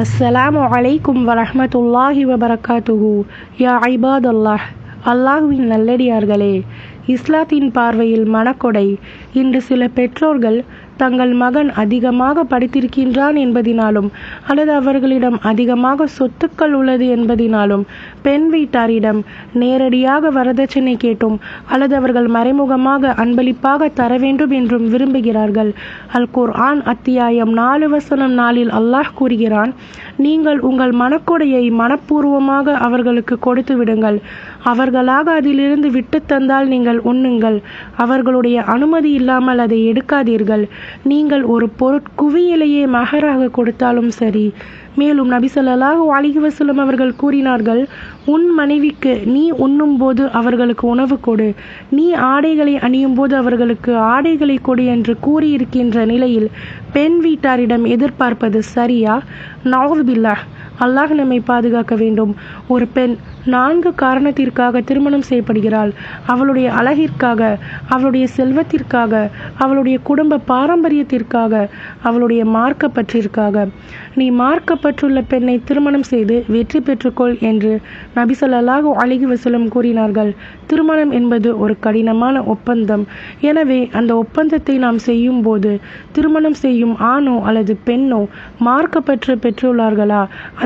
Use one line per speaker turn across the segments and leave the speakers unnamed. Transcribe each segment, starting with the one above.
அஸ்ஸலாம் அலைக்கும் வரமத்துல்லாஹி வபரகாத்துஹு யா ஐபாதல்லாஹ் அல்லாஹுவின் நல்லடியார்களே இஸ்லாத்தின் பார்வையில் மனக்கொடை. இன்று சில பெற்றோர்கள் தங்கள் மகன் அதிகமாக படித்திருக்கின்றான் என்பதினாலும் அல்லது அவர்களிடம் அதிகமாக சொத்துக்கள் உள்ளது என்பதினாலும் பெண் வீட்டாரிடம் நேரடியாக வரதட்சணை கேட்டும் அல்லது அவர்கள் மறைமுகமாக அன்பளிப்பாக தர வேண்டும் என்றும் விரும்புகிறார்கள். அல் ஆண் அத்தியாயம் நாலு வசனம் நாளில் அல்லாஹ் கூறுகிறான் நீங்கள் உங்கள் மனக்கொடையை மனப்பூர்வமாக அவர்களுக்கு கொடுத்து விடுங்கள். அவர்களாக அதிலிருந்து விட்டு தந்தால் நீங்கள் உண்ணுங்கள். அவர்களுடைய அனுமதி இல்லாமல் அதை எடுக்காதீர்கள். நீங்கள் ஒரு பொருட்குவியலையே மகராக கொடுத்தாலும் சரி. மேலும் நபிசல்லாஹு ஸல்லல்லாஹு அவர்கள் கூறினார்கள் உன் மனைவிக்கு நீ உண்ணும்போது அவர்களுக்கு உணவு கொடு. நீ ஆடைகளை அணியும் போது அவர்களுக்கு ஆடைகளை கொடு என்று கூறியிருக்கின்ற நிலையில் பெண் வீட்டாரிடம் எதிர்பார்ப்பது சரியா? நவுதுபில்லா அல்லாஹ் நம்மை பாதுகாக்க வேண்டும். ஒரு பெண் நான்கு காரணத்திற்காக திருமணம் செய்யப்படுகிறாள். அவளுடைய அழகிற்காக அவளுடைய செல்வத்திற்காக அவளுடைய குடும்ப பாரம்பரியத்திற்காக அவளுடைய மார்க்கப்பற்றிற்காக. நீ மார்க்கப்பற்றுள்ள பெண்ணை திருமணம் செய்து வெற்றி பெற்றுக்கொள் என்று நபி ஸல்லல்லாஹு அலைஹி கூறினார்கள். திருமணம் என்பது ஒரு கடினமான ஒப்பந்தம். எனவே அந்த ஒப்பந்தத்தை நாம் செய்யும் போது திருமணம் செய்யும் ஆணோ அல்லது பெண்ணோ மார்க்கப்பற்று பெற்றுள்ளார்களா?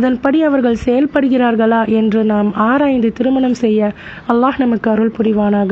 அதன்படி அவர்கள் செயல்படுகிறார்களா என்று நாம் ஆராய்ந்து திருமணம் செய்ய அல்லாஹ் நமக்கு அருள் புரிவானாக.